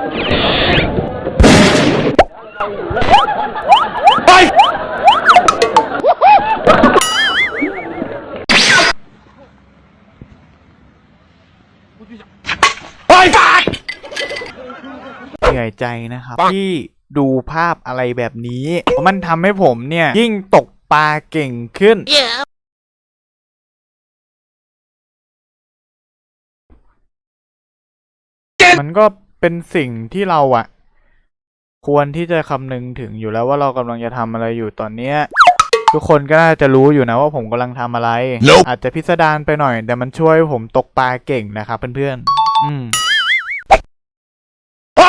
ไปไปเหนื่อยใจนะครับ ที่ดูภาพอะไรแบบนี้เพราะมันทำให้ผมเนี่ย ยิ่งตกปลาเก่งขึ้น มันก็ เป็นสิ่งที่เราอะควรที่จะคำนึงถึงอยู่แล้วว่าเรากำลังจะทำอะไรอยู่ตอนเนี้ย ทุกคนก็น่าจะรู้อยู่นะว่าผมกำลังทำอะไร Nope อาจจะพิสดารไปหน่อย แต่มันช่วยผมตกปลาเก่งนะครับเพื่อนๆอืมไป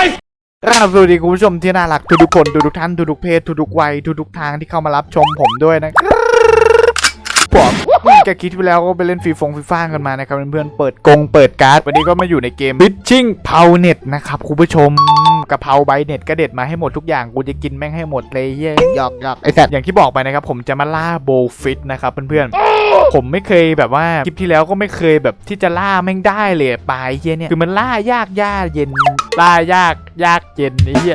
ครับสวัสดีคุณผู้ชมที่น่ารักทุกๆคนทุกๆท่านทุกๆเพศทุกๆวัยทุกๆทางที่เข้ามารับชมผมด้วยนะครับ ผมจะคิดไปแล้วก็ไปเล่นฟรีฟงฟรีฟ้ากันมานะครับเพื่อนๆเปิดกงเปิดการ์ด วันนี้ก็มาอยู่ในเกม Bitching เผาเน็ตนะครับคุณผู้ชมกะเพราใบเน็ตก็เด็ดมาให้หมดทุกอย่างกูจะกินแม่งให้หมดเลยเย้ยหยอกหยอกไอ้สัตว์อย่างที่บอกไปนะครับผมจะมาล่าโบฟิตนะครับเพื่อนๆ ผมไม่เคยแบบว่าคลิปที่แล้วก็ไม่เคยแบบที่จะล่าแม่งได้เลยปลายเฮียเนี่ยคือมันล่ายากยากเย็นล่ายากยากเย็นเฮ้ย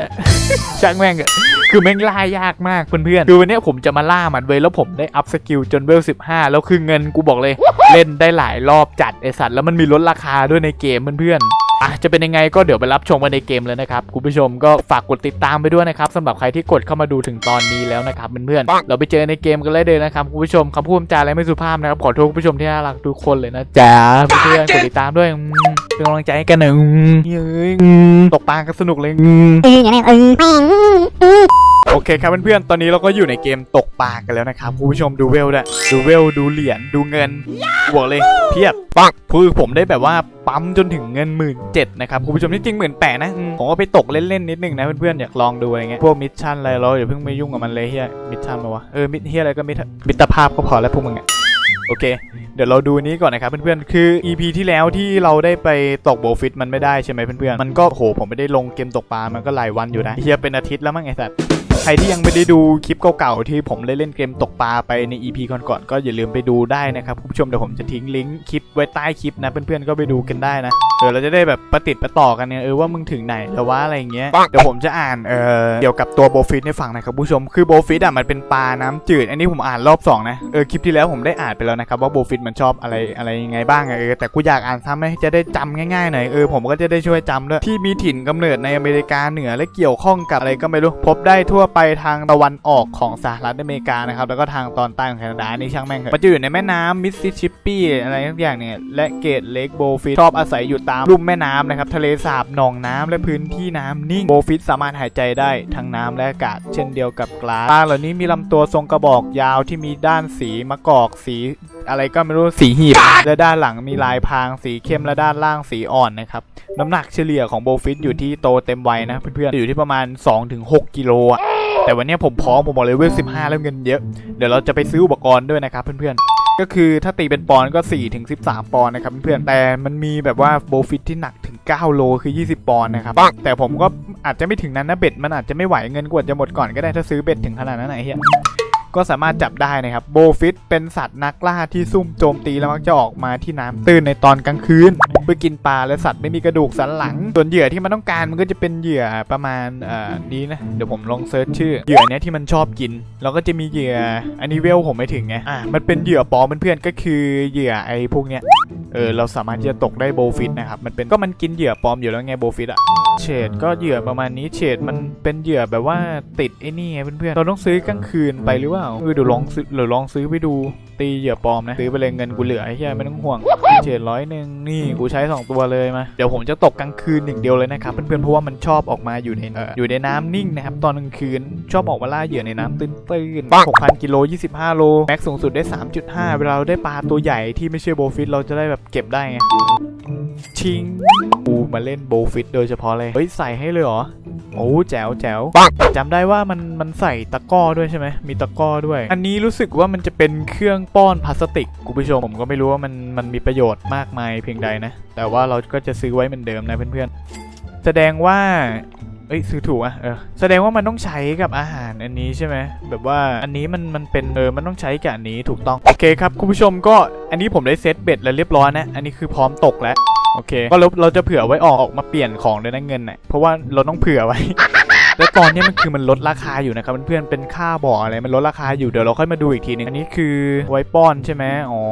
ช่างแม่งอะคือแม่งล่ายากมากเพื่อนๆคือวันนี้ผมจะมาล่ามันเว้ยแล้วผมได้อัพสกิลจนเวล 15 แล้วคือเงินกูบอกเลย เล่นได้หลายรอบจัดไอสัตว์แล้วมันมีลดราคาด้วยในเกมเพื่อนๆ อะจะเป็นยังไงก็เดี๋ยวไปรับชมกันในเกมเลยนะครับคุณผู้ชมก็ฝากกดติดตามไปด้วยนะครับสำหรับใครที่กดเข้ามาดูถึงตอนนี้แล้วนะครับเพื่อนๆเราไปเจอในเกมกันเลยเลยนะครับคุณผู้ชมคำพูดจาอะไรไม่สุภาพนะครับขอโทษคุณผู้ชมที่น่ารักทุกคนเลยนะจ๊ะเพื่อนๆกดติดตามด้วยอืมเป็นกำลังใจให้กันหนึ่งเย้ยอืมตกปลากันสนุกเลยอืมเอออย่างนั้นเออแม่ง โอเคครับเพื่อนๆ ตอนนี้เราก็อยู่ในเกมตกปลากันแล้วนะครับคุณผู้ชมดูเวลด้วยดูเวลดูเหรียญดูเงินบอกเลยเพียบปังคือผมได้แบบว่าปั๊มจนถึงเงินหมื่นเจ็ดนะครับคุณผู้ชมที่จริงหมื่นแปดนะผมก็ไปตกเล่นๆนิดนึงนะเพื่อนๆอยากลองดูอะไรเงี้ยพวกมิชชั่นอะไรเราอย่าเพิ่งไปยุ่งกับมันเลยเฮียมิชชั่นมาวะเออมิชเฮียอะไรก็มิชมิตรภาพก็พอแล้วพวกมึงอะโอเค เดี๋ยวเราดูนี้ก่อนนะครับเพื่อนๆ คือ EP ที่แล้วที่เราได้ไปตกโบฟิตมันไม่ได้ใช่ไหมเพื่อนๆ มันก็โหผมไม่ได้ลงเกมตกปลา มันก็หลายวันอยู่นะเฮียเป็นอาทิตย์แล้วมั้งไอ้สัตว์ ใครที่ยังไม่ได้ดูคลิปเก่าๆที่ผมได้เล่นเกมตกปลาไปใน EP ก่อนๆก็อย่าลืมไปดูได้นะครับคุณผู้ชมเดี๋ยวผมจะทิ้งลิงก์คลิปไว้ใต้คลิปนะเพื่อนๆก็ไปดูกันได้นะเออเราจะได้แบบประติดประต่อกันเนี่ยเออว่ามึงถึงไหนแล้วว่าอะไรอย่างเงี้ยเดี๋ยวผมจะอ่านเออเกี่ยวกับตัวโบฟิตให้ฟังนะครับผู้ชมคือโบฟิตอะมันเป็นปลาน้ำจืด อันนี้ผมอ่านรอบสองนะเออคลิปที่แล้วผมได้อ่านไปแล้วนะครับว่าโบฟิตมันชอบอะไรอะไรยังไงบ้างอะเออแต่กูอยากอ่านซ้ำให้จะได้จำง่ายๆหน่อยเออผมก็จะได้ช่วยจำด้วยที่มีถิ่นกำเนิดในอเมริกาเหนือและเกี่ยวข้องกับอะไรก็ไม่รู้พบได้ทั่วไปทางตะวันออกของสหรัฐอเมริกานะครับ แล้วก็ทางตอนใต้ของแคนาดานี่ช่างแม่งเถอะมันจะอยู่ในแม่น้ำมิสซิสซิปปีอะไรทุกอย่างเนี่ย และเกตเลกโบฟิตชอบอาศัยอยู่ตามลุ่มแม่น้ำนะครับ ทะเลสาบหนองน้ำและพื้นที่น้ำนิ่งโบฟิตสามารถหายใจได้ทั้งน้ำและอากาศ เช่นเดียวกับปลาปลาเหล่านี้มีลำตัวทรงกระบอกยาวที่มีด้านสีมะกอกสีอะไรก็ไม่รู้สีหีบและด้านหลังมีลายพรางสีเข้มและด้านล่างสีอ่อนนะครับน้ำหนักเฉลี่ยของโบฟิตอยู่ที่โตเต็มวัยนะเพื่อนๆอยู่ที่ประมาณ 2-6 กิโลอะ แต่วันนี้ผมพร้อมผมบอกเลยเวล15แล้วเงินเยอะ เดี๋ยวเราจะไปซื้ออุปกรณ์ด้วยนะครับเพื่อนๆ ก็คือถ้าตีเป็นปอนก็4ถึง13ปอนนะครับเพื่อนๆ แต่มันมีแบบว่าโบฟิตที่หนักถึง 9 โลคือ 20 ปอนนะครับ แต่ผมก็อาจจะไม่ถึงนั้นนะเบ็ดมันอาจจะไม่ไหวเงินกว่าจะหมดก่อนก็ได้ถ้าซื้อเบ็ดถึงขนาดนั้นไหนเฮีย ก็สามารถจับได้นะครับโบฟิตเป็นสัตว์นักล่าที่ซุ่มโจมตีแล้วมักจะออกมาที่น้ำตื้นในตอนกลางคืนเพื่อกินปลาและสัตว์ไม่มีกระดูกสันหลัง ส่วนเหยื่อที่มันต้องการมันก็จะเป็นเหยื่อประมาณเอ่อนี้นะเดี๋ยวผมลองเซิร์ชชื่อเหยื่อเนี้ยที่มันชอบกินแล้วก็จะมีเหยื่ออันนี้เวลผมไม่ถึงไงอะมันเป็นเหยื่อปลอมเพื่อนๆก็คือเหยื่อไอ้พวกเนี้ยเออเราสามารถที่จะตกได้โบฟิตนะครับมันเป็นก็มันกินเหยื่อปลอมอยู่แล้วไงโบฟิตอะเฉดก็เหยื่อประมาณนี้เฉดมันเป็นเหยื่อแบบว่าติดไอ้นี่ไงเพื่อนๆเราต้องซื้อกลางคืนไปหรือเปล่าเออเดี๋ยวลองซื้อเดี๋ยวลองซื้อไปดูตีเหยื่อปลอมนะซื้อไปเลยเงินกูเหลือไอ้เหี้ยไม่ต้องห่วงเฉดร้อยหนึ่งนี่กูใช้สองตัวเลยมาเดี๋ยวผมจะตกกลางคืนหนึ่งเดียวเลยนะครับเพื่อนๆเพราะว่ามันชอบออกมาอยู่ในเอ่ออยู่ในน้ำนิ่งนะครับตอนกลางคืนชอบออกมาล่าเหยื่อในน้ำตื้นๆ6,000กิโล25 โลแม็กสูงสุดได้ 3.5 เวลาเราได้ปลาตัวใหญ่ที่ไม่ใช่โบฟิตเราจะได้แบบเก็บได้ไงชิงกูมาเล่นโบฟิตโดยเฉพาะเลยเฮ้ยใส่ให้เลยเหรอ โอ้แจ๋วแจ๋วจำได้ว่ามันมันใส่ตะกร้อด้วยใช่ไหมมีตะกร้อด้วย อันนี้รู้สึกว่ามันจะเป็นเครื่องป้อนพลาสติกคุณผู้ชมผมก็ไม่รู้ว่ามันมันมีประโยชน์มากมายเพียงใดนะ แต่ว่าเราก็จะซื้อไว้เหมือนเดิมนะเพื่อนๆแสดงว่าเอ้ยซื้อถูกอะเออแสดงว่ามันต้องใช้กับอาหารอันนี้ใช่ไหมแบบว่าอันนี้มันมันเป็นเออมันต้องใช้กับอันนี้ถูกต้องโอเคครับคุณผู้ชมก็อันนี้ผมได้เซตเบ็ดแล้วเรียบร้อยนะ อันนี้คือพร้อมตกแล้ว โอเค ก็เราเราจะเผื่อไว้ออกออกมาเปลี่ยนของด้วยนะเงินน่ะเพราะว่าเราต้องเผื่อไว้ แล้วตอนนี้มันคือมันลดราคาอยู่นะครับเพื่อนๆเป็นค่าบ่ออะไรมันลดราคาอยู่เดี๋ยวเราค่อยมาดูอีกทีนึงอันนี้คือไว้ป้อนใช่ไหมอ๋อ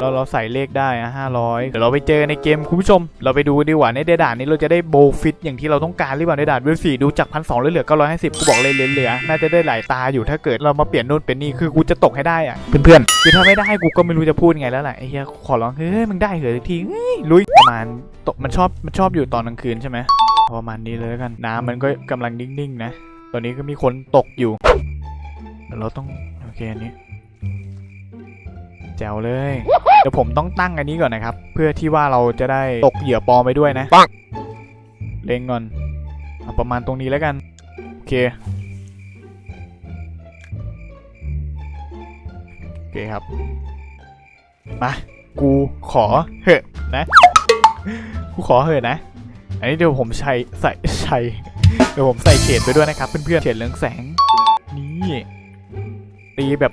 เราเราใส่เลขได้อะห้าร้อยเดี๋ยวเราไปเจอในเกมคุณผู้ชม เราไปดูดีกว่าในเดด่านนี้เราจะได้โบฟิตอย่างที่เราต้องการหรือเปล่าในด่านเวลสี่ดูจากพันสองเหลือเก้าร้อยห้าสิบกูบอกเลยเหลือน่าจะได้หลายตาอยู่ถ้าเกิดเรามาเปลี่ยนนู่นเป็นนี่คือกูจะตกให้ได้อะเพื่อนๆคือถ้าไม่ได้กูก็ไม่รู้จะพูดไงแล้วแหละไอ้เหี้ยขอร้องเฮ้ยมึงได้เหอทีลุย ประมาณตกมันชอบมันชอบอยู่ตอนกลางคืนใช่ไหมประมาณนี้เลยแล้วกันน้ำมันก็กำลังนิ่งๆนะตอนนี้ก็มีคนตกอยู่เดี๋ยวเราต้องโอเคอันนี้แจ๋วเลยเดี๋ยวผมต้องตั้งอันนี้ก่อนนะครับ เพื่อที่ว่าเราจะได้ตกเหยื่อปลอมไปด้วยนะปังเล็งก่อนเอาประมาณตรงนี้แล้วกันโอเคโอเคครับมากูขอเหอะนะ กูขอเหอะนะ อันนี้เดี๋ยวผมใช้ใส่ใช้เดี๋ยวผมใส่เฉดไปด้วยนะครับ เพื่อนๆเฉดเรืองแสง นี่ตีแบบ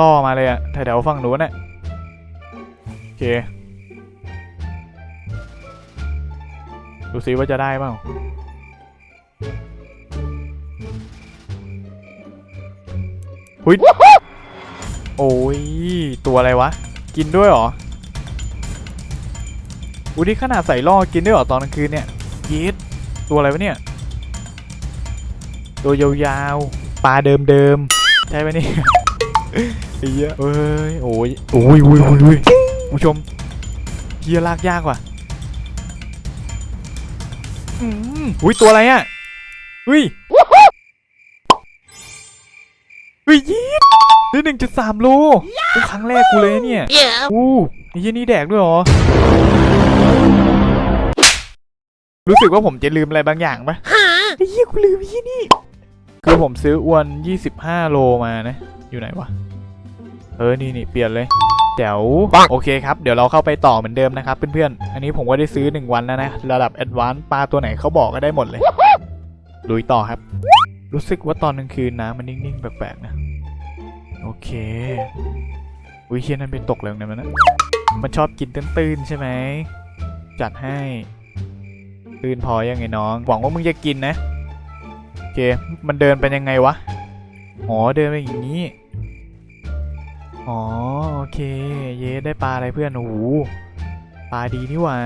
ล่อๆมาเลยอะแถวๆฝั่งนู้นอะโอเค ดูซิว่าจะได้เปล่าหุยโอ้ย ตัวอะไรวะ กินด้วยเหรอ อุ้ยนี่ขนาดใส่ล่อกินได้เหรอตอนกลางคืนเนี่ยย็ดตัวอะไรวะเนี่ย ตัวยาวๆ ปลาเดิมๆ ใช่ไหมนี่ไอ้เหี้ยเอ้ยโอ้ยโอ้ยโอ้ยโอ้ยโอ้ยผู้ชมเหี้ยลากยากว่ะอืมอุ้ยตัวอะไรอะอุ้ย ได้หนึ่งจุดสามโลเป็นครั้งแรกกูเลยนะเนี่ย อู้ไอ้เหี้ยนี่แดกด้วยเหรอ รู้สึกว่าผมจะลืมอะไรบางอย่างปะไอ้เหี้ยกูลืมไอ้เหี้ยนี่ คือผมซื้ออวน25โลมานะ อยู่ไหนวะ เออ นี่นี่เปลี่ยนเลยเดี๋ยวโอเคครับ เดี๋ยวเราเข้าไปต่อเหมือนเดิมนะครับเพื่อนๆ อันนี้ผมก็ได้ซื้อ 1 วันแล้วนะ ระดับแอดวานซ์ปลาตัวไหนเขาบอกก็ได้หมดเลยลุยต่อครับ รู้สึกว่าตอนกลางคืนน้ำมันนิ่งๆ แปลกๆนะ โอเคอุ้ยเฮียนนั่นไปตกเลยนะมันนะมันชอบกินตื้นๆใช่ไหม จัดให้ ตื้นพอยังไงน้อง หวังว่ามึงจะกินนะ โอเค มันเดินเป็นยังไงวะ อ๋อ เดินไปอย่างนี้ อ๋อ โอเค เย้ได้ปลาอะไรเพื่อน โอ้โห ปลาดีนี่ว่า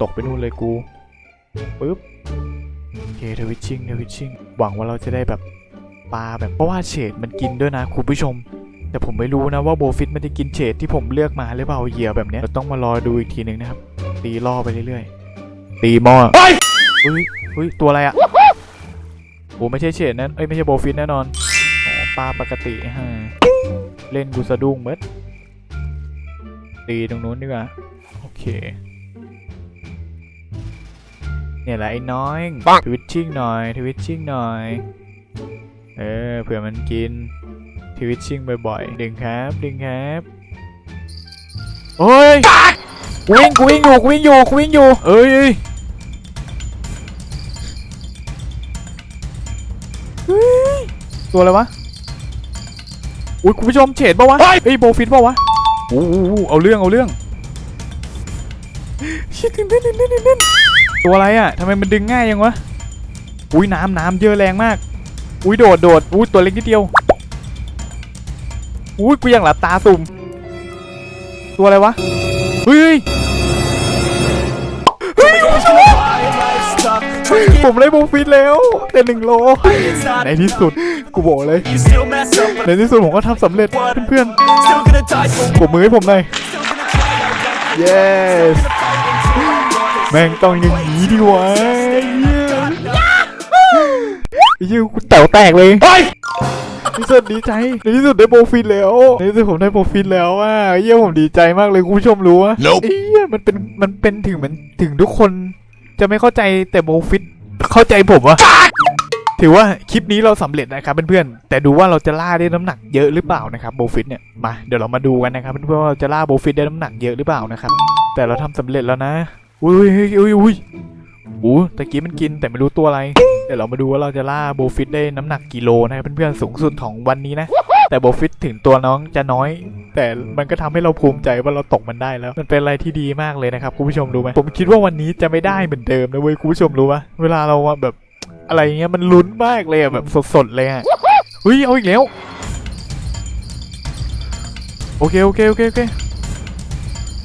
ตกไปนู่นเลยกู ปึ๊บ โอเคทวิชชิ่งทวิชชิ่ง หวังว่าเราจะได้แบบ ปลาแบบเพราะว่าเฉดมันกินด้วยนะคุณผู้ชม แต่ผมไม่รู้นะว่าโบฟิตมันจะกินเฉดที่ผมเลือกมาหรือเปล่าเหยื่อแบบเนี้ยเราต้องมารอดูอีกทีหนึ่งนะครับ ตีล่อไปเรื่อยๆ ตีหม้อเฮ้ยอุ้ยอุ้ยตัวอะไรอะโอ้ไม่ใช่เฉดนั่นเอ้ยไม่ใช่โบฟิตแน่นอนอ๋อปลาปกติฮะเล่นกูสะดุ้งเบิดตีตรงนู้นดีกว่าโอเคเนี่ยแหละไอ้น้อยปังทวิตชิ่งหน่อยทวิตชิ่งหน่อย เออเผื่อมันกินทวิตชิ่งบ่อยๆดึงครับดึงครับโอ้ยกูวิ่งกูวิ่งอยู่กูวิ่งอยู่กูวิ่งอยู่เอ้ยเอ้ยเฮ้ยตัวอะไรวะอุ้ยคุณผู้ชมเฉดปะวะเฮ้ยเฮ้ยโบฟิตปะวะโอ้โหเอาเรื่องเอาเรื่องชิตื่นเต้นตื่นเต้นตื่นเต้นตัวอะไรอะทำไมมันดึงง่ายยังวะอุ้ยน้ำน้ำเยอะแรงมาก อุ้ยโดดโดดอุ้ยตัวเล็กนิดเดียวอุ้ยกูยังหลับตาสุ่มตัวอะไรวะเฮ้ยเฮ้ยผมได้โบฟิตแล้วแต่หนึ่งโล ในที่สุดกูบอกเลย ในที่สุดผมก็ทำสำเร็จเพื่อนๆปรบมือให้ผมหน่อย yes แม่งต้องอย่างนี้ดิวะ เยี่ยกูแต๋วแตกเลยเฮ้ยในที่สุดดีใจในที่สุดได้โปรฟิตแล้วในที่สุดผมได้โปรฟิตแล้วอะเยี่ยผมดีใจมากเลยคุณผู้ชมรู้ว่า Nope เอี้ยมันเป็นมันเป็นถึงเหมือนถึงทุกคนจะไม่เข้าใจแต่โปรฟิตเข้าใจผมวะถือว่าคลิปนี้เราสำเร็จนะครับเพื่อนๆแต่ดูว่าเราจะล่าได้น้ำหนักเยอะหรือเปล่านะครับโบฟิตเนี่ยมาเดี๋ยวเรามาดูกันนะครับเพื่อนๆว่าเราจะล่าโบฟิตได้น้ำหนักเยอะหรือเปล่านะครับ แต่เราทำสำเร็จแล้วนะ อุ้ยอุ้ยอุ้ยอุ้ยอู้ตะกี้มันกินแต่ไม่รู้ตัวอะไรเดี๋ยวเรามาดูว่าเราจะล่าโบฟิตได้น้ำหนักกิโลนะครับเพื่อนๆสูงสุดของวันนี้นะ แต่โบฟิตถึงตัวน้องจะน้อย แต่มันก็ทำให้เราภูมิใจว่าเราตกมันได้แล้ว มันเป็นอะไรที่ดีมากเลยนะครับคุณผู้ชมรู้ไหมผมคิดว่าวันนี้จะไม่ได้เหมือนเดิมนะเว้ยคุณผู้ชมรู้ปะเวลาเราอะแบบอะไรเงี้ยมันลุ้นมากเลยอะแบบสดๆเลยอะเฮ้ยเอาอีกแล้วโอเคโอเคโอเคโอเค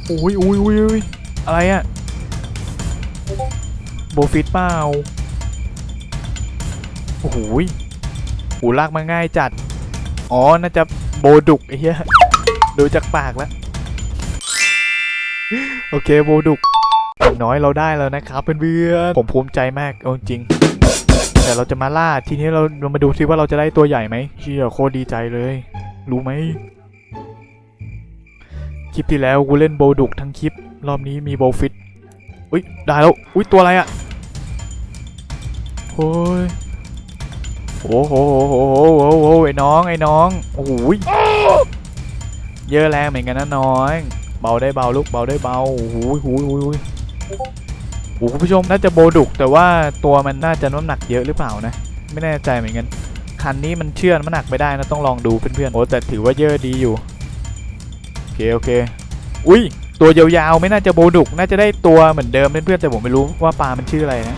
โอ้ยโอ้ยโอ้ยโอ้ยอะไรอะโบฟิตเปล่า อ้โหยหูลากมาง่ายจัด อ๋อ น่าจะโบดุกไอ้เหี้ย ดูจากปากแล้ว โอเคโบดุกน้อยเราได้แล้วนะครับเพื่อนๆผมภูมิใจมากเอาจริง แต่เราจะมาล่าทีนี้เราเรามาดูซิว่าเราจะได้ตัวใหญ่ไหมเชี่ยโคตรดีใจเลย รู้ไหมคลิปที่แล้วกูเล่นโบดุกทั้งคลิป รอบนี้มีโบฟิตอุ้ยได้แล้วอุ้ยตัวอะไรอะโอ้ย โอ้โหโอ้โหโอ้โหโอ้โหไอ้น้องไอ้น้องโอ้โหยเยอะแรงเหมือนกันนะน้องเบาได้เบาลูกเบาได้เบาโอ้โหโอ้โหโอ้โหโอ้คุณผู้ชมน่าจะโบดุก แต่ว่าตัวมันน่าจะน้ำหนักเยอะหรือเปล่านะ ไม่แน่ใจเหมือนกันคันนี้มันเชื่อน้ำหนักไม่ได้นะต้องลองดูเพื่อนๆโอ้แต่ถือว่าเยอะดีอยู่โอเคโอเค อุ้ยตัวยาวๆไม่น่าจะโบดุก น่าจะได้ตัวเหมือนเดิมเพื่อนๆแต่ผมไม่รู้ว่าปลามันชื่ออะไรนะ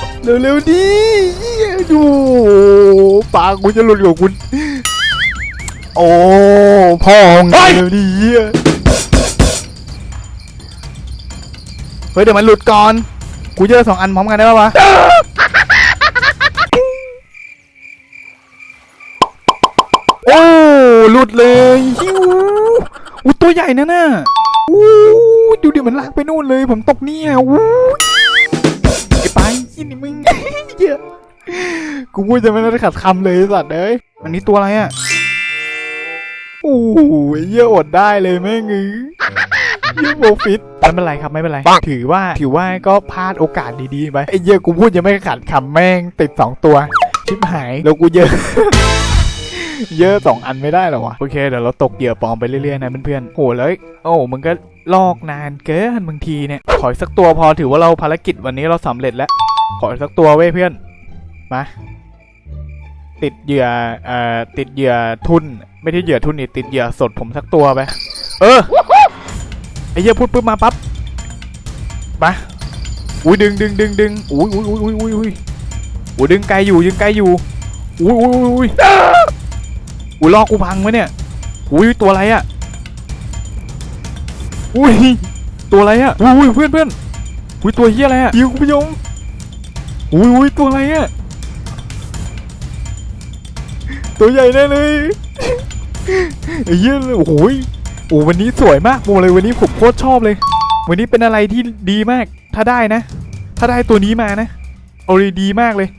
เร็วๆดิดูปากกูจะหลุดกับคุณ โอ้พ่อของเร็วดิเหี้ยเฮ้ยเดี๋ยวมันหลุดก่อน กูเจอสองอันพร้อมกันได้ปะวะโอ้หลุดเลยฮิวอู้ตัวใหญ่นะน่ะอู้ดูดิมันลากไปนู่นเลย ผมตกเนี่ยอู้ไอ้ินนี่มึงเหี้ยกูพูดจะไม่ได้ขัดคำเลยสัตว์เอ้ยอันนี้ตัวอะไรอะโอ้โหเยี่ยอดได้เลยแม่งเอ้ยยี่โบฟิตไม่เป็นไรครับไม่เป็นไร ถือว่าถือว่าก็พลาดโอกาสดีๆไปไอ้เยี่ยกูพูดยังไม่ขัดคำแม่งติดสองตัว ชิบหายแล้วกูเยอะ เยอะสองอันไม่ได้หรอวะโอเคเดี๋ยวเราตกเหยื่อปลอมไปเรื่อยๆนะเพื่อนๆโหแล้วโอ้มึงก็ลอกนานเกินบางทีเนี่ยขออีกสักตัวพอถือว่าเราภารกิจวันนี้เราสำเร็จแล้ว ขอสักตัวเว้ยเพื่อน มา ติดเหยื่อเอ่อติดเหยื่อทุน ไม่ใช่เหยื่อทุนนี่ติดเหยื่อสดผมสักตัวไป เออ ไอ้เหี้ยพูดปุ๊บมาปั๊บ มา อุ้ยดึงดึงดึงดึงอุ้ยอุ้ยอุ้ยอุ้ยอุ้ยอุ้ยอุ้ยดึงไกลอยู่ดึงไกลอยู่ อุ้ยอุ้ยอุ้ยอุ้ยอุ้ยลอกกูพังไหมเนี่ย อุ้ยตัวอะไรอะอุ้ยตัวอะไรอะอุ้ยเพื่อนเพื่อนอุ้ยตัวเฮี้ยอะไรอะยิวคุณผู้ชม อุ้ยอุ้ยตัวอะไรอะตัวใหญ่แน่เลยไอ้เหี้ยเลยโอ้โหยโอ้วันนี้สวยมากโมเลยวันนี้ผมโคตรชอบเลย วันนี้เป็นอะไรที่ดีมาก ถ้าได้นะ ถ้าได้ตัวนี้มานะเอาเลยดีมากเลย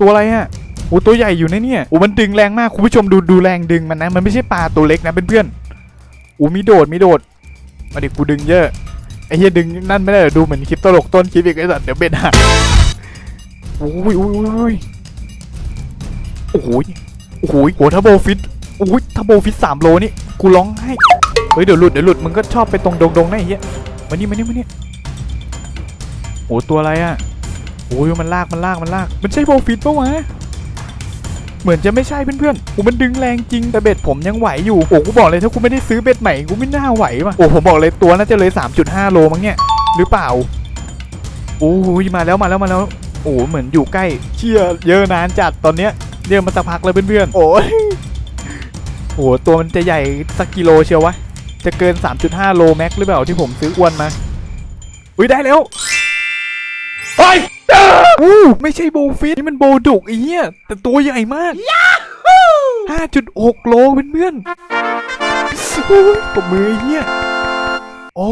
ตัวอะไรอะโอ้ตัวใหญ่อยู่นะเนี่ยโอ้มันดึงแรงมากคุณผู้ชมดูดูแรงดึงมันนะ มันไม่ใช่ปลาตัวเล็กนะเพื่อนๆโอ้มีโดดมีโดดมาดิกูดึงเยอะไอ้เหี้ยดึงนั่นไม่ได้เหรอดูเหมือนคลิปตลกต้นคลิปอีกไอ้สัตว์เดี๋ยวเบ็ดหัก โอ้ยโอ้ยโอ้ยโอ้โหยโอ้โหยโอ้ทับโบฟิตโอ้ยทับโบฟิตสามโลนี่กูร้องให้เฮ้ยเดี๋ยวหลุดเดี๋ยวหลุดมึงก็ชอบไปตรงดงดงไอ้เหี้ยมานี่มานี่มานี่โอ้ตัวอะไรอะโอ้ยมันลากมันลากมันลาก มันใช่โบฟิตปะวะเหมือนจะไม่ใช่เพื่อนๆ โอ้มันดึงแรงจริง แต่เบ็ดผมยังไหวอยู่ โอ้กูบอกเลยถ้ากูไม่ได้ซื้อเบ็ดใหม่กูไม่น่าไหวว่ะ โอ้ผมบอกเลยตัวน่าจะเลย 3.5 โลมั้งเนี่ย หรือเปล่า โอ้ยมาแล้วมาแล้วมาแล้ว โอ้เหมือนอยู่ใกล้เชี่ยเยอะนานจัดตอนเนี้ยเรียกมาสักพักเลยเพื่อนๆโอ้ยโอ้ตัวมันจะใหญ่สักกิโลเชียววะจะเกิน 3.5 โลแม็กหรือเปล่าที่ผมซื้ออ้วนมาอุ้ยได้แล้วเฮ้ยอู้ไม่ใช่โบฟิตนี่มันโบดุกไอ้เหี้ยแต่ตัวใหญ่มากห้าจุดหกโลเพื่อนๆโอ้ยปรบมือไอ้เหี้ยโอ้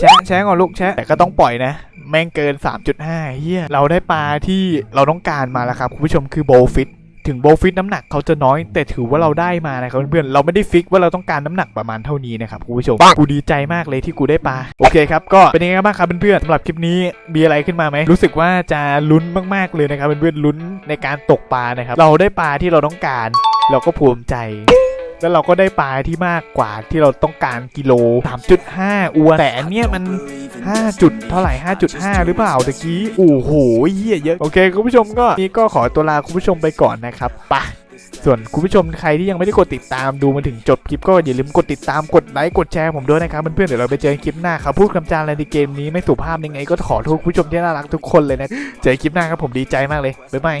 แชะแชะก่อนลูกแชะแต่ก็ต้องปล่อยนะ แม่งเกิน 3.5เฮียเราได้ปลาที่เราต้องการมาแล้วครับ คุณผู้ชมคือโบฟิตถึงโบฟิตน้ำหนักเขาจะน้อยแต่ถือว่าเราได้มานะครับเพื่อนๆเราไม่ได้ฟิกว่าเราต้องการน้ำหนักประมาณเท่านี้นะครับคุณผู้ชมกูดีใจมากเลยที่กูได้ปลาโอเคครับก็เป็นยังไงบ้างครับเพื่อนๆสำหรับคลิปนี้มีอะไรขึ้นมาไหมรู้สึกว่าจะลุ้นมากๆเลยนะครับเพื่อนๆลุ้นในการตกปลานะครับเราได้ปลาที่เราต้องการ เราก็ภูมิใจ แล้วเราก็ได้ปลาที่มากกว่าที่เราต้องการกิโล 3.5 อวนแต่อันเนี้ยมัน 5 จุดเท่าไหร่ 5.5 หรือเปล่าตะกี้โอ้โหเหี้ยเยอะ โอเค คุณผู้ชมก็นี่ก็ขอตัวลาคุณผู้ชมไปก่อนนะครับปะส่วนคุณผู้ชมใครที่ยังไม่ได้กดติดตามดูมาถึงจบคลิปก็อย่าลืมกดติดตามกดไลค์กดแชร์ผมด้วยนะครับเพื่อนๆเดี๋ยวเราไปเจอคลิปหน้าครับพูดคำจาอะไรในเกมนี้ไม่สุภาพยังไง ก็ขอโทษคุณผู้ชมที่น่ารักทุกคนเลยนะเจอคลิปหน้าครับผมดีใจมากเลยบ๊ายบาย